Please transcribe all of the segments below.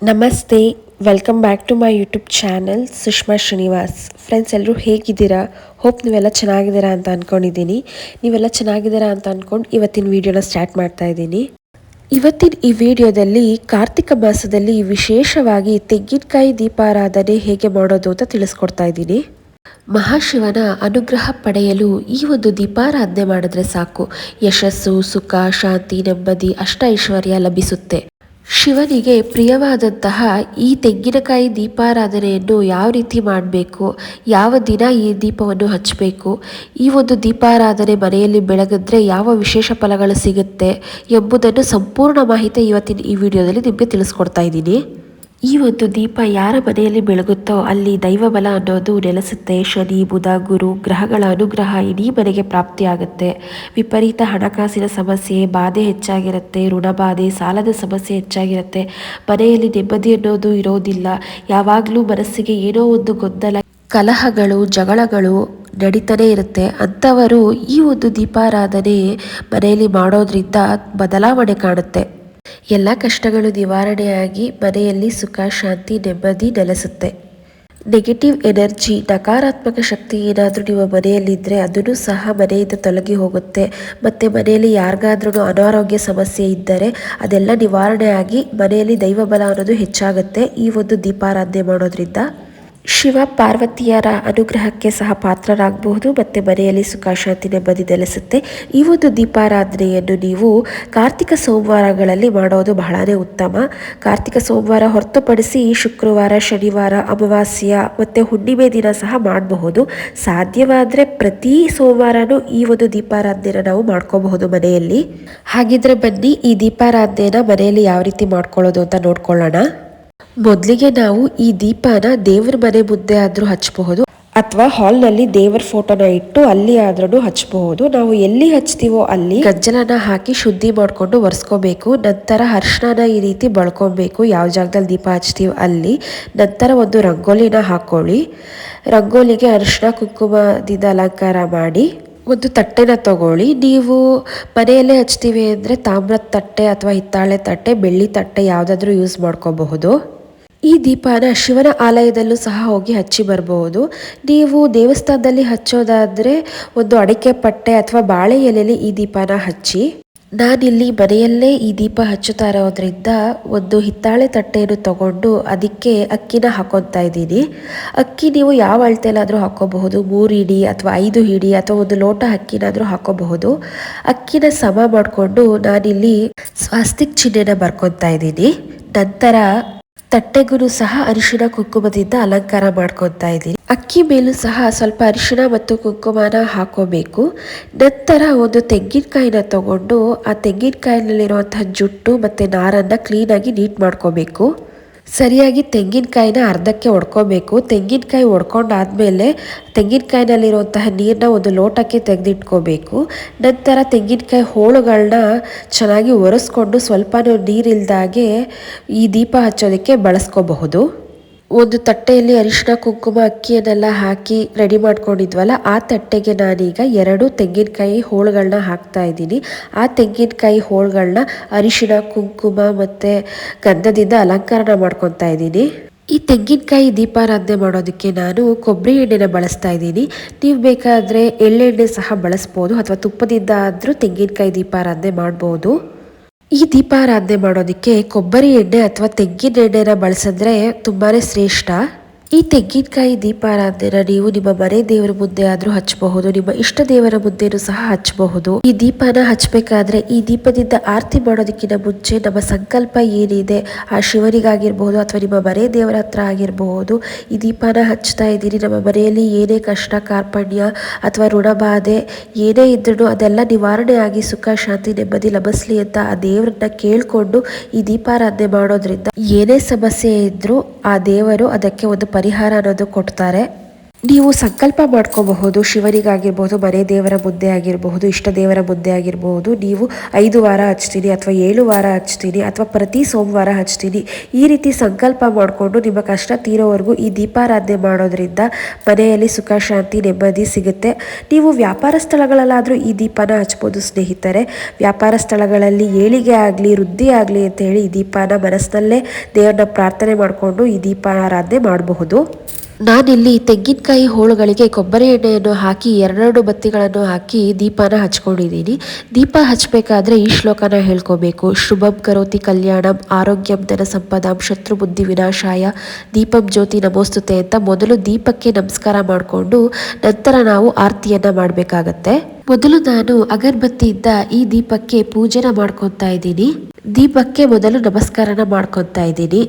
ನಮಸ್ತೆ welcome back to my YouTube channel Sushma Srinivas friends ಎಲ್ಲರೂ ಹೇಗಿದ್ದೀರಾ? ಹೋಪ್ ನೀವೆಲ್ಲ ಚೆನ್ನಾಗಿದ್ದೀರಾ ಅಂತ ಅಂದ್ಕೊಂಡಿದ್ದೀನಿ ನೀವೆಲ್ಲ ಚೆನ್ನಾಗಿದ್ದೀರಾ ಅಂತ ಅಂದ್ಕೊಂಡು ಇವತ್ತಿನ ವಿಡಿಯೋನ ಸ್ಟಾರ್ಟ್ ಮಾಡ್ತಾ ಇದ್ದೀನಿ. ಇವತ್ತಿನ ಈ ವಿಡಿಯೋದಲ್ಲಿ ಕಾರ್ತಿಕ ಮಾಸದಲ್ಲಿ ವಿಶೇಷವಾಗಿ ತೆಂಗಿನಕಾಯಿ ದೀಪಾರಾಧನೆ ಹೇಗೆ ಮಾಡೋದು ಅಂತ ತಿಳಿಸ್ಕೊಡ್ತಾ ಇದ್ದೀನಿ. ಮಹಾಶಿವನ ಅನುಗ್ರಹ ಪಡೆಯಲು ಈ ಒಂದು ದೀಪಾರಾಧನೆ ಮಾಡಿದ್ರೆ ಸಾಕು. ಯಶಸ್ಸು, ಸುಖ, ಶಾಂತಿ, ನೆಮ್ಮದಿ ಅಷ್ಟ ಐಶ್ವರ್ಯ ಲಭಿಸುತ್ತೆ. ಶಿವನಿಗೆ ಪ್ರಿಯವಾದಂತಹ ಈ ತೆಂಗಿನಕಾಯಿ ದೀಪಾರಾಧನೆಯನ್ನು ಯಾವ ರೀತಿ ಮಾಡಬೇಕು? ಯಾವ ದಿನ ಈ ದೀಪವನ್ನು ಹಚ್ಚಬೇಕು? ಈ ಒಂದು ದೀಪಾರಾಧನೆ ಮನೆಯಲ್ಲಿ ಬೆಳಗಿದ್ರೆ ಯಾವ ವಿಶೇಷ ಫಲಗಳು ಸಿಗುತ್ತೆ ಎಂಬುದನ್ನು ಸಂಪೂರ್ಣ ಮಾಹಿತಿ ಇವತ್ತಿನ ಈ ವಿಡಿಯೋದಲ್ಲಿ ನಿಮಗೆ ತಿಳಿಸ್ಕೊಡ್ತಾ ಇದ್ದೀನಿ. ಈ ಒಂದು ದೀಪ ಯಾರ ಮನೆಯಲ್ಲಿ ಬೆಳಗುತ್ತೋ ಅಲ್ಲಿ ದೈವ ಬಲ ಅನ್ನೋದು ನೆಲೆಸುತ್ತೆ. ಶನಿ, ಬುಧ, ಗುರು, ಗ್ರಹಗಳ ಅನುಗ್ರಹ ಇಡೀ ಮನೆಗೆ ಪ್ರಾಪ್ತಿಯಾಗುತ್ತೆ. ವಿಪರೀತ ಹಣಕಾಸಿನ ಸಮಸ್ಯೆ, ಬಾಧೆ ಹೆಚ್ಚಾಗಿರುತ್ತೆ. ಋಣಬಾಧೆ ಸಾಲದ ಸಮಸ್ಯೆ ಹೆಚ್ಚಾಗಿರುತ್ತೆ. ಮನೆಯಲ್ಲಿ ನೆಮ್ಮದಿ ಅನ್ನೋದು ಇರೋದಿಲ್ಲ. ಯಾವಾಗಲೂ ಮನಸ್ಸಿಗೆ ಏನೋ ಒಂದು ಗೊಂದಲ, ಕಲಹಗಳು, ಜಗಳಗಳು ನಡೀತಾನೆ ಇರುತ್ತೆ. ಅಂಥವರು ಈ ಒಂದು ದೀಪಾರಾಧನೆ ಮನೆಯಲ್ಲಿ ಮಾಡೋದ್ರಿಂದ ಬದಲಾವಣೆ ಕಾಣುತ್ತೆ. ಎಲ್ಲ ಕಷ್ಟಗಳು ನಿವಾರಣೆಯಾಗಿ ಮನೆಯಲ್ಲಿ ಸುಖ, ಶಾಂತಿ, ನೆಮ್ಮದಿ ನೆಲೆಸುತ್ತೆ. ನೆಗೆಟಿವ್ ಎನರ್ಜಿ ನಕಾರಾತ್ಮಕ ಶಕ್ತಿ ಏನಾದರೂ ನಿಮ್ಮ ಮನೆಯಲ್ಲಿದ್ದರೆ ಅದನ್ನು ಸಹ ಮನೆಯಿಂದ ತೊಲಗಿ ಹೋಗುತ್ತೆ. ಮತ್ತು ಮನೆಯಲ್ಲಿ ಯಾರಿಗಾದ್ರೂ ಅನಾರೋಗ್ಯ ಸಮಸ್ಯೆ ಇದ್ದರೆ ಅದೆಲ್ಲ ನಿವಾರಣೆಯಾಗಿ ಮನೆಯಲ್ಲಿ ದೈವಬಲ ಅನ್ನೋದು ಹೆಚ್ಚಾಗುತ್ತೆ. ಈ ಒಂದು ದೀಪಾರಾಧನೆ ಮಾಡೋದ್ರಿಂದ. ಶಿವ ಪಾರ್ವತಿಯರ ಅನುಗ್ರಹಕ್ಕೆ ಸಹ ಪಾತ್ರರಾಗಬಹುದು. ಮತ್ತು ಮನೆಯಲ್ಲಿ ಸುಖ ಶಾಂತಿ ನೆಮ್ಮದಿ ನೆಲೆಸುತ್ತೆ. ಈ ಒಂದು ದೀಪಾರಾಧನೆಯನ್ನು ನೀವು ಕಾರ್ತಿಕ ಸೋಮವಾರಗಳಲ್ಲಿ ಮಾಡೋದು ಬಹಳನೇ ಉತ್ತಮ. ಕಾರ್ತಿಕ ಸೋಮವಾರ ಹೊರತುಪಡಿಸಿ ಶುಕ್ರವಾರ, ಶನಿವಾರ, ಅಮಾವಾಸ್ಯ ಮತ್ತು ಹುಣ್ಣಿಮೆ ದಿನ ಸಹ ಮಾಡಬಹುದು. ಸಾಧ್ಯವಾದರೆ ಪ್ರತಿ ಸೋಮವಾರನೂ ಈ ಒಂದು ದೀಪಾರಾಧನೆನ ನಾವು ಮಾಡ್ಕೋಬಹುದು ಮನೆಯಲ್ಲಿ. ಹಾಗಿದ್ರೆ ಬನ್ನಿ, ಈ ದೀಪಾರಾಧನೆನ ಮನೆಯಲ್ಲಿ ಯಾವ ರೀತಿ ಮಾಡ್ಕೊಳ್ಳೋದು ಅಂತ ನೋಡ್ಕೊಳ್ಳೋಣ. ಮೊದಲಿಗೆ ನಾವು ಈ ದೀಪನ ದೇವ್ರ ಮನೆ ಮುಂದೆ ಆದರೂ ಹಚ್ಚಬಹುದು. ಅಥವಾ ಹಾಲ್ನಲ್ಲಿ ದೇವರ ಫೋಟೋನ ಇಟ್ಟು ಅಲ್ಲಿ ಆದ್ರೂ ಹಚ್ಚಬಹುದು. ನಾವು ಎಲ್ಲಿ ಹಚ್ತೀವೋ ಅಲ್ಲಿ ಗಜ್ಜಲನ ಹಾಕಿ ಶುದ್ಧಿ ಮಾಡಿಕೊಂಡು ಒರೆಸ್ಕೋಬೇಕು. ನಂತರ ಅರ್ಶನ ಈ ರೀತಿ ಬಳ್ಕೊಬೇಕು. ಯಾವ ಜಾಗದಲ್ಲಿ ದೀಪ ಹಚ್ತೀವೋ ಅಲ್ಲಿ. ನಂತರ ಒಂದು ರಂಗೋಲಿನ ಹಾಕೊಳ್ಳಿ. ರಂಗೋಲಿಗೆ ಅರಿಶಿನ ಕುಂಕುಮದಿಂದ ಅಲಂಕಾರ ಮಾಡಿ ಒಂದು ತಟ್ಟೆನ ತಗೊಳ್ಳಿ. ನೀವು ಮನೆಯಲ್ಲೇ ಹಚ್ತೀವಿ ಅಂದರೆ ತಾಮ್ರದ ತಟ್ಟೆ ಅಥವಾ ಹಿತ್ತಾಳೆ ತಟ್ಟೆ ಬೆಳ್ಳಿ ತಟ್ಟೆ ಯಾವುದಾದ್ರೂ ಯೂಸ್ ಮಾಡ್ಕೋಬಹುದು. ಈ ದೀಪನ ಶಿವನ ಆಲಯದಲ್ಲೂ ಸಹ ಹೋಗಿ ಹಚ್ಚಿ ಬರಬಹುದು. ನೀವು ದೇವಸ್ಥಾನದಲ್ಲಿ ಹಚ್ಚೋದಾದರೆ ಒಂದು ಅಡಿಕೆ ಪಟ್ಟೆ ಅಥವಾ ಬಾಳೆ ಎಲೆಯಲ್ಲಿ ಈ ದೀಪನ ಹಚ್ಚಿ. ನಾನಿಲ್ಲಿ ಮನೆಯಲ್ಲೇ ಈ ದೀಪ ಹಚ್ಚುತ್ತಾ ಇರೋದ್ರಿಂದ ಒಂದು ಹಿತ್ತಾಳೆ ತಟ್ಟೆಯನ್ನು ತಗೊಂಡು ಅದಕ್ಕೆ ಅಕ್ಕಿನ ಹಾಕೊತಾ ಇದ್ದೀನಿ. ಅಕ್ಕಿ ನೀವು ಯಾವ ಅಳತೆಯಲ್ಲಾದರೂ ಹಾಕೋಬಹುದು, ಮೂರು ಹಿಡಿ ಅಥವಾ ಐದು ಹಿಡಿ ಅಥವಾ ಒಂದು ಲೋಟ ಅಕ್ಕಿನಾದರೂ ಹಾಕೋಬಹುದು. ಅಕ್ಕಿನ ಸಮ ಮಾಡಿಕೊಂಡು ನಾನಿಲ್ಲಿ ಸ್ವಾಸ್ತಿಕ್ ಚಿಹ್ನೆನ ಬರ್ಕೊತಾ ಇದ್ದೀನಿ. ನಂತರ ತಟ್ಟೆಗೂ ಸಹ ಅರಿಶಿಣ ಕುಂಕುಮದಿಂದ ಅಲಂಕಾರ ಮಾಡ್ಕೊತಾ ಇದ್ದೀನಿ. ಅಕ್ಕಿ ಮೇಲೂ ಸಹ ಸ್ವಲ್ಪ ಅರಿಶಿಣ ಮತ್ತು ಕುಂಕುಮನ ಹಾಕೋಬೇಕು. ನಂತರ ಒಂದು ತೆಂಗಿನಕಾಯಿನ ತಗೊಂಡು ಆ ತೆಂಗಿನಕಾಯಿನಲ್ಲಿರುವಂತಹ ಜುಟ್ಟು ಮತ್ತು ನಾರನ್ನು ಕ್ಲೀನಾಗಿ ನೀಟ್ ಮಾಡ್ಕೋಬೇಕು. ಸರಿಯಾಗಿ ತೆಂಗಿನಕಾಯಿನ ಅರ್ಧಕ್ಕೆ ಒಡ್ಕೋಬೇಕು. ತೆಂಗಿನಕಾಯಿ ಒಡ್ಕೊಂಡಾದಮೇಲೆ ತೆಂಗಿನಕಾಯಿನಲ್ಲಿರುವಂತಹ ನೀರನ್ನ ಒಂದು ಲೋಟಕ್ಕೆ ತೆಗೆದಿಟ್ಕೋಬೇಕು. ನಂತರ ತೆಂಗಿನಕಾಯಿ ಹೋಳುಗಳನ್ನ ಚೆನ್ನಾಗಿ ಒರೆಸ್ಕೊಂಡು ಸ್ವಲ್ಪನೂ ನೀರಿಲ್ದಾಗೆ ಈ ದೀಪ ಹಚ್ಚೋದಕ್ಕೆ ಬಳಸ್ಕೋಬಹುದು. ಒಂದು ತಟ್ಟೆಯಲ್ಲಿ ಅರಿಶಿನ ಕುಂಕುಮ ಅಕ್ಕಿಯನ್ನೆಲ್ಲ ಹಾಕಿ ರೆಡಿ ಮಾಡ್ಕೊಂಡಿದ್ವಲ್ಲ, ಆ ತಟ್ಟೆಗೆ ನಾನೀಗ ಎರಡು ತೆಂಗಿನಕಾಯಿ ಹೋಳುಗಳನ್ನ ಹಾಕ್ತಾ ಇದ್ದೀನಿ. ಆ ತೆಂಗಿನಕಾಯಿ ಹೋಳುಗಳನ್ನ ಅರಿಶಿನ ಕುಂಕುಮ ಮತ್ತು ಗಂಧದಿಂದ ಅಲಂಕರಣ ಮಾಡ್ಕೊತಾ ಇದ್ದೀನಿ. ಈ ತೆಂಗಿನಕಾಯಿ ದೀಪಾರಾಧನೆ ಮಾಡೋದಕ್ಕೆ ನಾನು ಕೊಬ್ಬರಿ ಎಣ್ಣೆನ ಬಳಸ್ತಾ ಇದ್ದೀನಿ. ನೀವು ಬೇಕಾದರೆ ಎಳ್ಳೆಣ್ಣೆ ಸಹ ಬಳಸ್ಬೋದು ಅಥವಾ ತುಪ್ಪದಿಂದ ಆದರೂ ತೆಂಗಿನಕಾಯಿ ದೀಪಾರಾಧನೆ ಮಾಡ್ಬೋದು. ಈ ದೀಪಾರಾಧನೆ ಮಾಡೋದಕ್ಕೆ ಕೊಬ್ಬರಿ ಎಣ್ಣೆ ಅಥವಾ ತೆಂಗಿನ ಎಣ್ಣೆನ ಬಳಸಿದ್ರೆ ತುಂಬಾ ಶ್ರೇಷ್ಠ. ಈ ತೆಗ್ಗಿನಕಾಯಿ ದೀಪಾರಾಧನೆ ನೀವು ನಿಮ್ಮ ಮನೆ ದೇವರ ಮುಂದೆ ಆದ್ರೂ ಹಚ್ಚಬಹುದು, ನಿಮ್ಮ ಇಷ್ಟ ದೇವರ ಮುಂದೆನೂ ಸಹ ಹಚ್ಚಬಹುದು. ಈ ದೀಪನ ಹಚ್ಚಬೇಕಾದ್ರೆ ಈ ದೀಪದಿಂದ ಆರತಿ ಮಾಡೋದಕ್ಕಿಂತ ಮುಂಚೆ ನಮ್ಮ ಸಂಕಲ್ಪ ಏನಿದೆ, ಆ ಶಿವನಿಗಾಗಿರ್ಬಹುದು ಅಥವಾ ನಿಮ್ಮ ಮನೆ ದೇವರ ಹತ್ರ ಆಗಿರಬಹುದು, ಈ ದೀಪನ ಹಚ್ತಾ ಇದ್ದೀರಿ. ನಮ್ಮ ಮನೆಯಲ್ಲಿ ಏನೇ ಕಷ್ಟ, ಕಾರ್ಪಣ್ಯ ಅಥವಾ ಋಣಬಾಧೆ ಏನೇ ಇದ್ರೂ ಅದೆಲ್ಲ ನಿವಾರಣೆ ಆಗಿ ಸುಖ, ಶಾಂತಿ, ನೆಮ್ಮದಿ, ಲಭಿಸ್ಲಿ ಅಂತ ಆ ದೇವರನ್ನ ಕೇಳಿಕೊಂಡು ಈ ದೀಪಾರಾಧನೆ ಮಾಡೋದ್ರಿಂದ ಏನೇ ಸಮಸ್ಯೆ ಇದ್ರೂ ಆ ದೇವರು ಅದಕ್ಕೆ ಒಂದು ಪರಿಹಾರ ಅನ್ನೋದು ಕೊಡ್ತಾರೆ. ನೀವು ಸಂಕಲ್ಪ ಮಾಡ್ಕೋಬಹುದು, ಶಿವನಿಗಾಗಿರ್ಬೋದು, ಮನೆ ದೇವರ ಮುದ್ದೆ ಆಗಿರಬಹುದು ಇಷ್ಟ ದೇವರ ಮುದ್ದೆ ಆಗಿರಬಹುದು ನೀವು ಐದು ವಾರ ಹಚ್ತೀನಿ ಅಥವಾ ಏಳು ವಾರ ಹಚ್ತೀನಿ ಅಥವಾ ಪ್ರತಿ ಸೋಮವಾರ ಹಚ್ತೀನಿ, ಈ ರೀತಿ ಸಂಕಲ್ಪ ಮಾಡಿಕೊಂಡು ನಿಮ್ಮ ಕಷ್ಟ ತೀರೋವರೆಗೂ ಈ ದೀಪಾರಾಧನೆ ಮಾಡೋದ್ರಿಂದ ಮನೆಯಲ್ಲಿ ಸುಖ, ಶಾಂತಿ, ನೆಮ್ಮದಿ ಸಿಗುತ್ತೆ. ನೀವು ವ್ಯಾಪಾರ ಸ್ಥಳಗಳಲ್ಲಾದರೂ ಈ ದೀಪನ ಹಚ್ಬೋದು ಸ್ನೇಹಿತರೆ. ವ್ಯಾಪಾರ ಸ್ಥಳಗಳಲ್ಲಿ ಏಳಿಗೆ ಆಗಲಿ, ವೃದ್ಧಿ ಆಗಲಿ ಅಂತ ಹೇಳಿ ಈ ದೀಪನ ಮನಸ್ಸಿನಲ್ಲೇ ದೇವರನ್ನ ಪ್ರಾರ್ಥನೆ ಮಾಡಿಕೊಂಡು ಈ ದೀಪಾರಾಧನೆ ಮಾಡಬಹುದು. ನಾನಿಲ್ಲಿ ತೆಂಗಿನಕಾಯಿ ಹೋಳುಗಳಿಗೆ ಕೊಬ್ಬರಿ ಎಣ್ಣೆಯನ್ನು ಹಾಕಿ ಎರಡೆರಡು ಬತ್ತಿಗಳನ್ನು ಹಾಕಿ ದೀಪನ ಹಚ್ಕೊಂಡಿದ್ದೀನಿ. ದೀಪ ಹಚ್ಚಬೇಕಾದ್ರೆ ಈ ಶ್ಲೋಕನ ಹೇಳ್ಕೋಬೇಕು. ಶುಭಂ ಕರೋತಿ ಕಲ್ಯಾಣಂ ಆರೋಗ್ಯಂ ಧನ ಸಂಪದಾಂ ಶತ್ರು ಬುದ್ಧಿ ವಿನಾಶಾಯ. ದೀಪಂ ಜ್ಯೋತಿ ನಮೋಸ್ತುತೆ ಅಂತ ಮೊದಲು ದೀಪಕ್ಕೆ ನಮಸ್ಕಾರ ಮಾಡಿಕೊಂಡು ನಂತರ ನಾವು ಆರತಿಯನ್ನು ಮಾಡಬೇಕಾಗತ್ತೆ. ಮೊದಲು ನಾನು ಅಗರಬತ್ತಿಯಿಂದ ಈ ದೀಪಕ್ಕೆ ಪೂಜೆನ ಮಾಡ್ಕೊತಾ ಇದ್ದೀನಿ. ದೀಪಕ್ಕೆ ಮೊದಲು ನಮಸ್ಕಾರನ ಮಾಡ್ಕೊತಾ ಇದ್ದೀನಿ.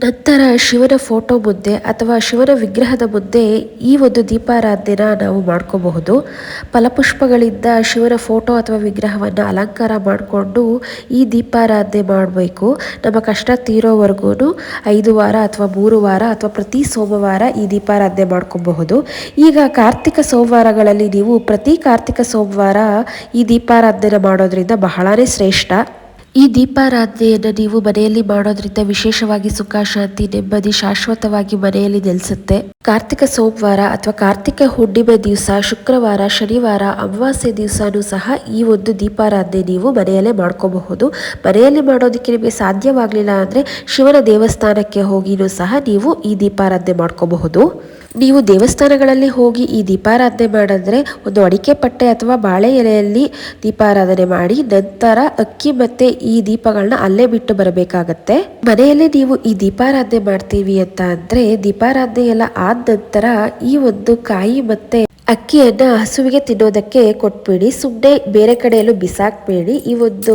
ನಂತರ ಶಿವನ ಫೋಟೋ ಮುಂದೆ ಅಥವಾ ಶಿವನ ವಿಗ್ರಹದ ಮುಂದೆ ಈ ಒಂದು ದೀಪಾರಾಧನೆನ ನಾವು ಮಾಡ್ಕೋಬಹುದು. ಫಲಪುಷ್ಪಗಳಿಂದ ಶಿವನ ಫೋಟೋ ಅಥವಾ ವಿಗ್ರಹವನ್ನು ಅಲಂಕಾರ ಮಾಡಿಕೊಂಡು ಈ ದೀಪಾರಾಧನೆ ಮಾಡಬೇಕು. ನಮ್ಮ ಕಷ್ಟ ತೀರೋವರೆಗೂ ಐದು ವಾರ ಅಥವಾ ಮೂರು ವಾರ ಅಥವಾ ಪ್ರತಿ ಸೋಮವಾರ ಈ ದೀಪಾರಾಧನೆ ಮಾಡ್ಕೋಬಹುದು. ಈಗ ಕಾರ್ತಿಕ ಸೋಮವಾರಗಳಲ್ಲಿ ನೀವು ಪ್ರತಿ ಕಾರ್ತಿಕ ಸೋಮವಾರ ಈ ದೀಪಾರಾಧನೆ ಮಾಡೋದ್ರಿಂದ ಬಹಳನೇ ಶ್ರೇಷ್ಠ. ಈ ದೀಪಾರಾಧನೆಯನ್ನು ನೀವು ಮನೆಯಲ್ಲಿ ಮಾಡೋದ್ರಿಂದ ವಿಶೇಷವಾಗಿ ಸುಖ ಶಾಂತಿ ನೆಮ್ಮದಿ ಶಾಶ್ವತವಾಗಿ ಮನೆಯಲ್ಲಿ ನೆಲೆಸುತ್ತೆ. ಕಾರ್ತಿಕ ಸೋಮವಾರ ಅಥವಾ ಕಾರ್ತಿಕ ಹುಣ್ಣಿಮೆ ದಿವಸ, ಶುಕ್ರವಾರ, ಶನಿವಾರ, ಅಮಾವಾಸ್ಯೆ ದಿವಸನೂ ಸಹ ಈ ಒಂದು ದೀಪಾರಾಧನೆ ನೀವು ಮನೆಯಲ್ಲೇ ಮಾಡ್ಕೋಬಹುದು. ಮನೆಯಲ್ಲಿ ಮಾಡೋದಕ್ಕೆ ನಿಮಗೆ ಸಾಧ್ಯವಾಗಲಿಲ್ಲ ಅಂದರೆ ಶಿವನ ದೇವಸ್ಥಾನಕ್ಕೆ ಹೋಗಿನೂ ಸಹ ನೀವು ಈ ದೀಪಾರಾಧನೆ ಮಾಡ್ಕೋಬಹುದು. ನೀವು ದೇವಸ್ಥಾನಗಳಲ್ಲಿ ಹೋಗಿ ಈ ದೀಪಾರಾಧನೆ ಮಾಡಿದ್ರೆ ಒಂದು ಅಡಿಕೆ ಪಟ್ಟೆ ಅಥವಾ ಬಾಳೆ ಎಲೆಯಲ್ಲಿ ದೀಪಾರಾಧನೆ ಮಾಡಿ ನಂತರ ಅಕ್ಕಿ ಮತ್ತೆ ಈ ದೀಪಗಳನ್ನ ಅಲ್ಲೇ ಬಿಟ್ಟು ಬರಬೇಕಾಗತ್ತೆ. ಮನೆಯಲ್ಲೇ ನೀವು ಈ ದೀಪಾರಾಧನೆ ಮಾಡ್ತೀವಿ ಅಂತ ಅಂದ್ರೆ ದೀಪಾರಾಧನೆ ಎಲ್ಲ ಆದ ನಂತರ ಈ ಒಂದು ಕಾಯಿ ಮತ್ತೆ ಅಕ್ಕಿಯನ್ನ ಹಸುವಿಗೆ ತಿನ್ನೋದಕ್ಕೆ ಕೊಟ್ಬಿಡಿ. ಸುಮ್ಮನೆ ಬೇರೆ ಕಡೆಯಲ್ಲೂ ಬಿಸಾಕ್ಬೇಡಿ. ಈ ಒಂದು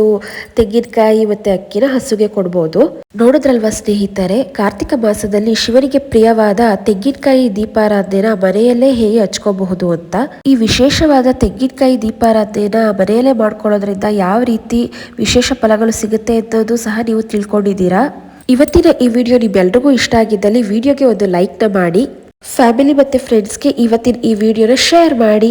ತೆಂಗಿನಕಾಯಿ ಮತ್ತೆ ಅಕ್ಕಿನ ಹಸುಗೆ ಕೊಡ್ಬೋದು. ನೋಡಿದ್ರಲ್ವಾ ಸ್ನೇಹಿತರೆ, ಕಾರ್ತಿಕ ಮಾಸದಲ್ಲಿ ಶಿವನಿಗೆ ಪ್ರಿಯವಾದ ತೆಂಗಿನಕಾಯಿ ದೀಪಾರಾಧನೆನ ಮನೆಯಲ್ಲೇ ಹೇಗೆ ಹಚ್ಕೋಬಹುದು ಅಂತ. ಈ ವಿಶೇಷವಾದ ತೆಂಗಿನಕಾಯಿ ದೀಪಾರಾಧನೆನ ಮನೆಯಲ್ಲೇ ಮಾಡ್ಕೊಳ್ಳೋದ್ರಿಂದ ಯಾವ ರೀತಿ ವಿಶೇಷ ಫಲಗಳು ಸಿಗುತ್ತೆ ಅನ್ನೋದು ಸಹ ನೀವು ತಿಳ್ಕೊಂಡಿದ್ದೀರಾ? ಇವತ್ತಿನ ಈ ವಿಡಿಯೋ ನಿಮ್ಮೆಲ್ರಿಗೂ ಇಷ್ಟ ಆಗಿದ್ದಲ್ಲಿ ವಿಡಿಯೋಗೆ ಒಂದು ಲೈಕ್ನ ಮಾಡಿ. ಫ್ಯಾಮಿಲಿ ಮತ್ತು ಫ್ರೆಂಡ್ಸ್ಗೆ ಇವತ್ತಿನ ಈ ವಿಡಿಯೋನ ಶೇರ್ ಮಾಡಿ.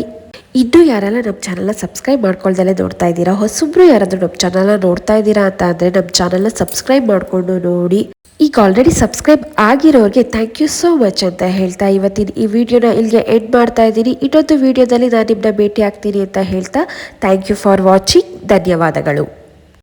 ಇನ್ನೂ ಯಾರೆಲ್ಲ ನಮ್ಮ ಚಾನಲ್ನ ಸಬ್ಸ್ಕ್ರೈಬ್ ಮಾಡ್ಕೊಳ್ದಲ್ಲೇ ನೋಡ್ತಾ ಇದ್ದೀರಾ, ಹೊಸಬ್ರು ಯಾರಾದರೂ ನಮ್ಮ ಚಾನಲ್ನ ನೋಡ್ತಾ ಇದ್ದೀರಾ ಅಂತ ಅಂದರೆ ನಮ್ಮ ಚಾನಲ್ನ ಸಬ್ಸ್ಕ್ರೈಬ್ ಮಾಡಿಕೊಂಡು ನೋಡಿ. ಈಗ ಆಲ್ರೆಡಿ ಸಬ್ಸ್ಕ್ರೈಬ್ ಆಗಿರೋರಿಗೆ ಥ್ಯಾಂಕ್ ಯು ಸೋ ಮಚ್ ಅಂತ ಹೇಳ್ತಾ ಇವತ್ತಿನ ಈ ವಿಡಿಯೋನ ಇಲ್ಲಿಗೆ ಎಡ್ ಮಾಡ್ತಾ ಇದ್ದೀನಿ. ಇನ್ನೊಂದು ವಿಡಿಯೋದಲ್ಲಿ ನಾನು ನಿಮ್ಮನ್ನ ಭೇಟಿ ಆಗ್ತೀನಿ ಅಂತ ಹೇಳ್ತಾ ಥ್ಯಾಂಕ್ ಯು ಫಾರ್ ವಾಚಿಂಗ್ ಧನ್ಯವಾದಗಳು.